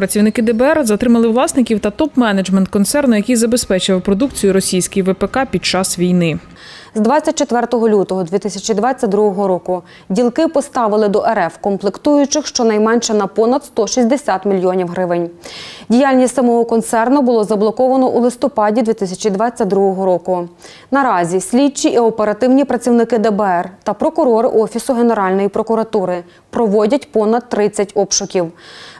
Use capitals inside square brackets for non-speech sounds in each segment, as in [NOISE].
Працівники ДБР затримали власників та топ-менеджмент концерну, який забезпечував продукцію російській ВПК під час війни. З 24 лютого 2022 року ділки поставили до РФ комплектуючих щонайменше на понад 160 мільйонів гривень. Діяльність самого концерну було заблоковано у листопаді 2022 року. Наразі слідчі і оперативні працівники ДБР та прокурори Офісу Генеральної прокуратури проводять понад 30 обшуків.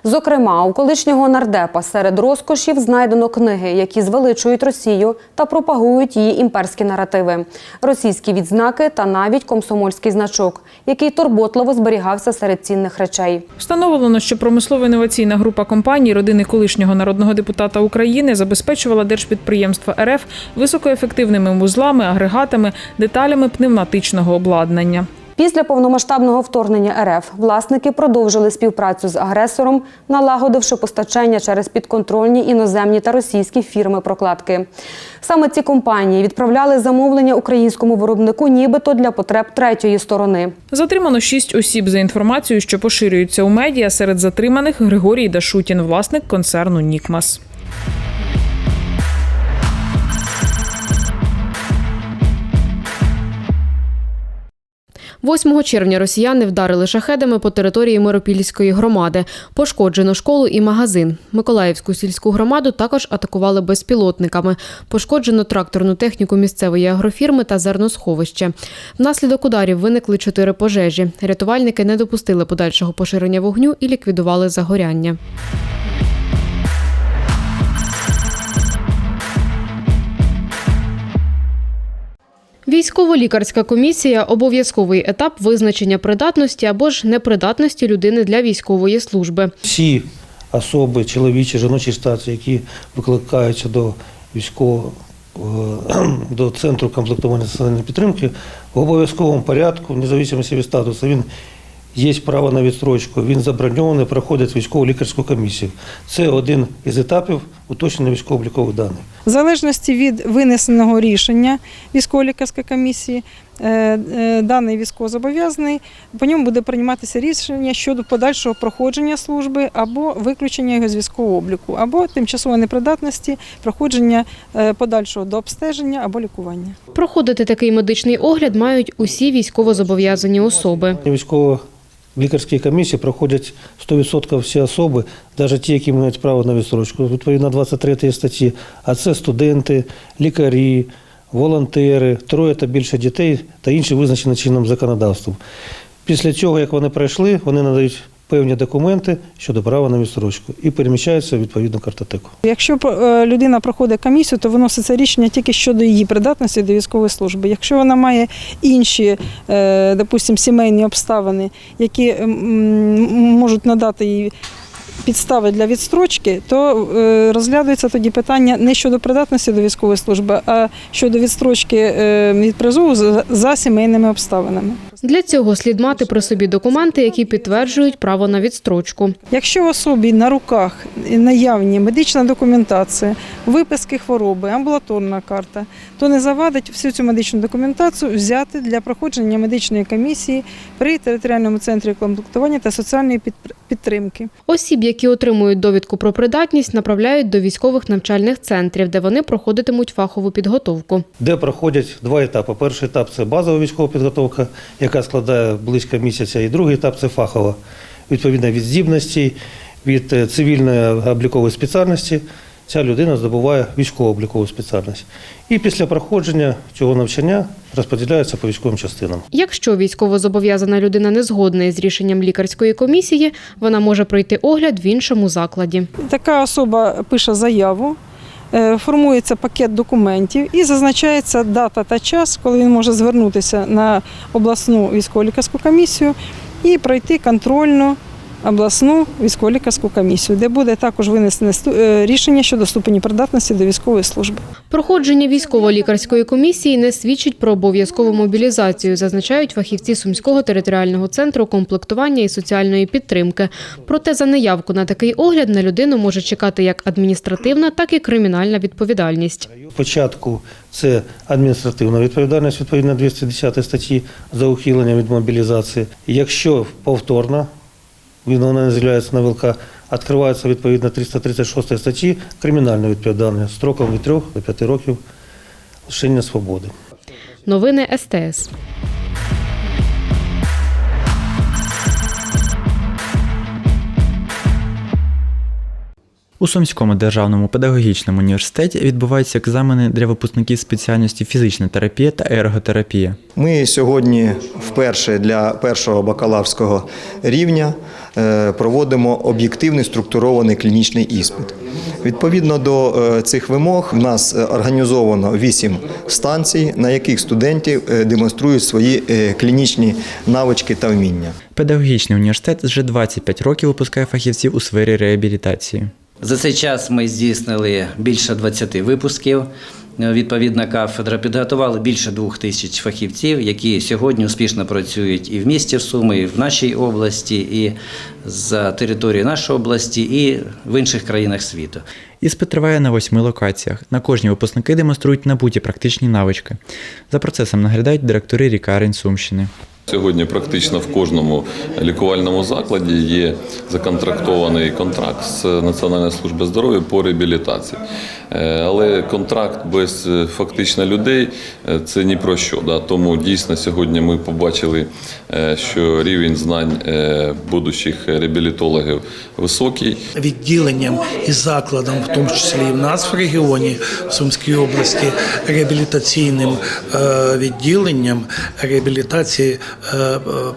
Зокрема, у колишнього нардепа серед розкошів знайдено книги, які звеличують Росію та пропагують її імперські наративи, російські відзнаки та навіть комсомольський значок, який турботливо зберігався серед цінних речей. Встановлено, що промислово-інноваційна група компаній родини колишнього народного депутата України забезпечувала держпідприємства РФ високоефективними вузлами, агрегатами, деталями пневматичного обладнання. Після повномасштабного вторгнення РФ власники продовжили співпрацю з агресором, налагодивши постачання через підконтрольні іноземні та російські фірми прокладки. Саме ці компанії відправляли замовлення українському виробнику, нібито для потреб третьої сторони. Затримано шість осіб за інформацією, що поширюється у медіа. Серед затриманих Григорій Дашутін, власник концерну Нікмас. – 8 червня росіяни вдарили шахедами по території Миропільської громади. Пошкоджено школу і магазин. Миколаївську сільську громаду також атакували безпілотниками. Пошкоджено тракторну техніку місцевої агрофірми та зерносховище. Внаслідок ударів виникли чотири пожежі. Рятувальники не допустили подальшого поширення вогню і ліквідували загоряння. Військово-лікарська комісія обов'язковий етап визначення придатності або ж непридатності людини для військової служби. всі особи, чоловічі, жіночі статі, які викликаються до військового е, [CLEARS THROAT] до центру комплектування соціальної підтримки, в обов'язковому порядку, незалежно від статусу, він є право на відстрочку, він заброньований, проходить військово лікарську комісію. Це один із етапів уточнення військово-облікових даних. В залежності від винесеного рішення військово-лікарської комісії, е, е, даний військовозобов'язаний, по ньому буде прийматися рішення щодо подальшого проходження служби або виключення його з військового обліку, або тимчасової непридатності, проходження е, подальшого до обстеження або лікування. Проходити такий медичний огляд мають усі військовозобов'язані особи. Військово лікарські комісії проходять 100% всі особи, навіть ті, які мають право на відстрочку, відповідно 23 статті. А це студенти, лікарі, волонтери, троє та більше дітей та інші визначені чинним законодавством. Після цього, як вони пройшли, вони надають певні документи щодо права на відстрочку і переміщаються в відповідну картотеку. Якщо е, людина проходить комісію, то виноситься рішення тільки щодо її придатності до військової служби. Якщо вона має інші, е, допустимо, сімейні обставини, які можуть надати їй підстави для відстрочки, то е, розглядується тоді питання не щодо придатності до військової служби, а щодо відстрочки від призову за сімейними обставинами. Для цього слід мати при собі документи, які підтверджують право на відстрочку. Якщо в особі на руках наявні медична документація, виписки хвороби, амбулаторна карта, то не завадить всю цю медичну документацію взяти для проходження медичної комісії при територіальному центрі комплектування та соціальної підтримки. Осіб, які отримують довідку про придатність, направляють до військових навчальних центрів, де вони проходитимуть фахову підготовку. де проходять два етапи. Перший етап це базова військова підготовка, яка складає близько місяця, і другий етап це фахова. Відповідно від здібностей, від е, цивільної облікової спеціальності. Ця людина здобуває військово облікову спеціальність. І після проходження цього навчання розподіляється по військовим частинам. Якщо військовозобов'язана людина не згодна із рішенням лікарської комісії, вона може пройти огляд в іншому закладі. Така особа пише заяву. Е, Формується пакет документів і зазначається дата та час, коли він може звернутися на обласну військово-лікарську комісію і пройти контрольну обласну військово-лікарську комісію, де буде також винесене е, рішення щодо ступені придатності до військової служби. Проходження військово-лікарської комісії не свідчить про обов'язкову мобілізацію, зазначають фахівці Сумського територіального центру комплектування і соціальної підтримки. Проте за неявку на такий огляд на людину може чекати як адміністративна, так і кримінальна відповідальність. Спочатку це адміністративна відповідальність відповідно 210 статті за ухилення від мобілізації. Якщо повторно вона з'являється на ВЛК, відкривається відповідно 336 статті кримінальне відповідальне строком від 3 до 5 років лишення свободи. Новини СТС. У Сумському державному педагогічному університеті відбуваються екзамени для випускників спеціальності фізична терапія та ерготерапія. Ми сьогодні вперше для першого бакалаврського рівня е, проводимо об'єктивний структурований клінічний іспит. Відповідно до е, цих вимог, в нас е, організовано вісім станцій, на яких студенти демонструють свої клінічні навички та вміння. Педагогічний університет вже 25 років випускає фахівців у сфері реабілітації. За цей час ми здійснили більше 20 випусків. Відповідна кафедра підготували більше двох тисяч фахівців, які сьогодні успішно працюють і в місті Суми, і в нашій області, і за територією нашої області, і в інших країнах світу. Іспит триває на восьми локаціях. На кожній випускники демонструють набуті практичні навички. За процесом наглядають директори лікарень Сумщини. Сьогодні практично в кожному лікувальному закладі є законтрактований контракт з Національної служби здоров'я по реабілітації. Е, Але контракт без е, фактично людей е, це ні про що. Да? Тому дійсно сьогодні ми побачили, що рівень знань будущих реабілітологів високий. відділенням і закладом, в тому числі і в нас в регіоні, в Сумській області, реабілітаційним відділенням реабілітації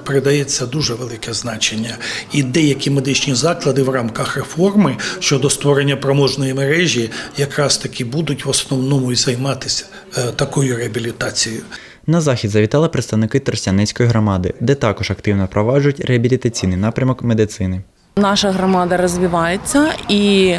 передається дуже велике значення. І деякі медичні заклади в рамках реформи щодо створення проможної мережі якраз таки будуть в основному і займатися е, такою реабілітацією. На захід завітали представники Тростянецької громади, де також активно впроваджують реабілітаційний напрямок медицини. Наша громада розвивається і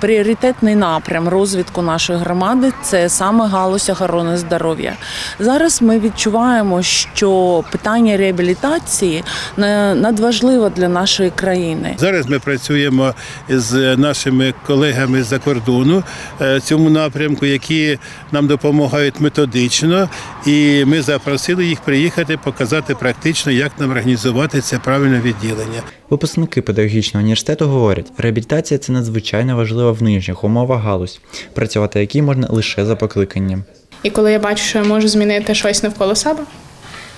пріоритетний напрям розвитку нашої громади це саме галузь охорони здоров'я. Зараз ми відчуваємо, що питання реабілітації на- надважливо для нашої країни. Зараз ми працюємо з нашими колегами з-за кордону е, в цьому напрямку, які нам допомагають методично, і ми запросили їх приїхати, показати практично, як нам організувати це правильне відділення. Випускники педагогічного університету говорять, реабілітація це надзвичайно важлива в нинішніх умовах галузь, працювати якій можна лише за покликанням. І коли я бачу, що я можу змінити щось навколо себе,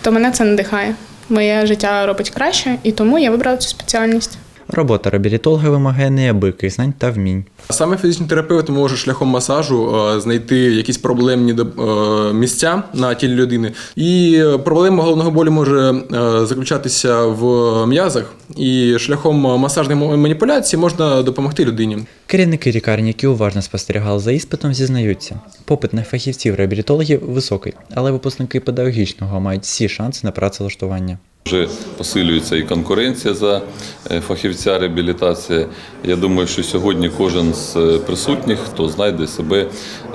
то мене це надихає. Моє життя робить краще, і тому я вибрала цю спеціальність. Робота реабілітолога вимагає неабияких знань та вмінь. Саме фізичний терапевт може шляхом масажу е, знайти якісь проблемні е, місця на тілі людини. І проблема головного болю може е, заключатися в м'язах, і шляхом масажних маніпуляцій можна допомогти людині. Керівники лікарні, які уважно спостерігали за іспитом, зізнаються, попит на фахівців реабілітологів високий, але випускники педагогічного мають всі шанси на працевлаштування. Вже посилюється і конкуренція за е, фахівця реабілітації. Я думаю, що сьогодні кожен з е, присутніх, хто знайде себе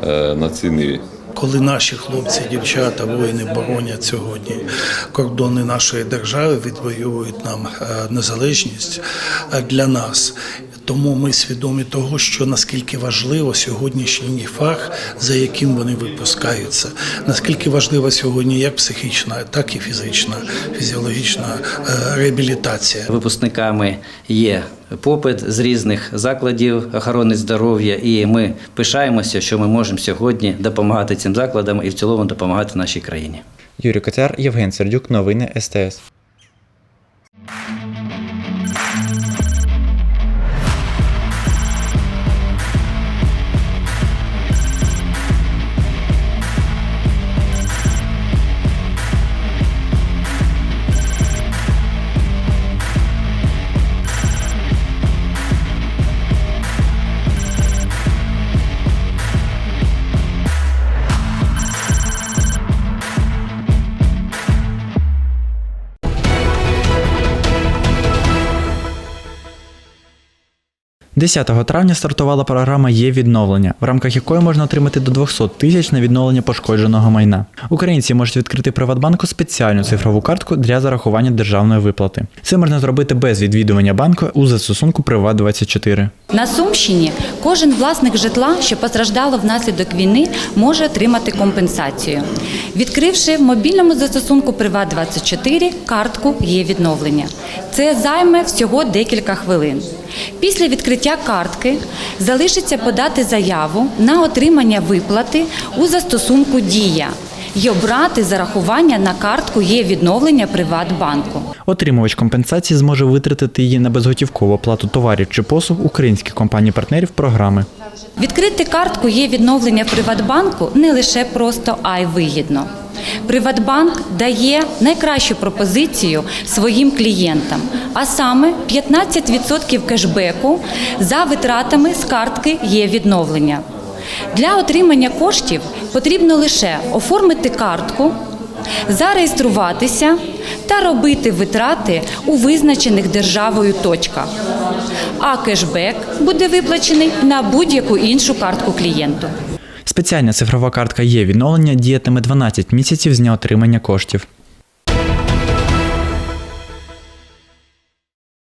е, на цій ниві. коли наші хлопці, дівчата, воїни боронять сьогодні кордони нашої держави, відвоюють нам незалежність для нас. Тому ми свідомі того, що наскільки важливо сьогоднішній фах, за яким вони випускаються, наскільки важлива сьогодні як психічна, так і фізична, фізіологічна е, реабілітація. Випускниками є попит з різних закладів охорони здоров'я, і ми пишаємося, що ми можемо сьогодні допомагати цим закладам і в цілому допомагати нашій країні. Юрій Котяр, Євген Сердюк, новини СТС. 10 травня стартувала програма Є відновлення, в рамках якої можна отримати до 200 тисяч на відновлення пошкодженого майна. Українці можуть відкрити Приватбанку спеціальну цифрову картку для зарахування державної виплати. Це можна зробити без відвідування банку у застосунку Приват 24 На Сумщині кожен власник житла, що постраждало внаслідок війни, може отримати компенсацію. Відкривши в мобільному застосунку Приват 24 картку є відновлення. Це займе всього декілька хвилин. Після відкриття картки залишиться подати заяву на отримання виплати у застосунку Дія і обрати зарахування на картку є відновлення Приватбанку. Отримувач компенсації зможе витратити її на безготівкову оплату товарів чи послуг українських компаній-партнерів програми. Відкрити картку є відновлення Приватбанку не лише просто, а й вигідно. Приватбанк дає найкращу пропозицію своїм клієнтам, а саме 15% кешбеку за витратами з картки є відновлення. Для отримання коштів потрібно лише оформити картку, зареєструватися та робити витрати у визначених державою точках. А кешбек буде виплачений на будь-яку іншу картку клієнту. Спеціальна цифрова картка є відновлення діятиме 12 місяців з дня отримання коштів.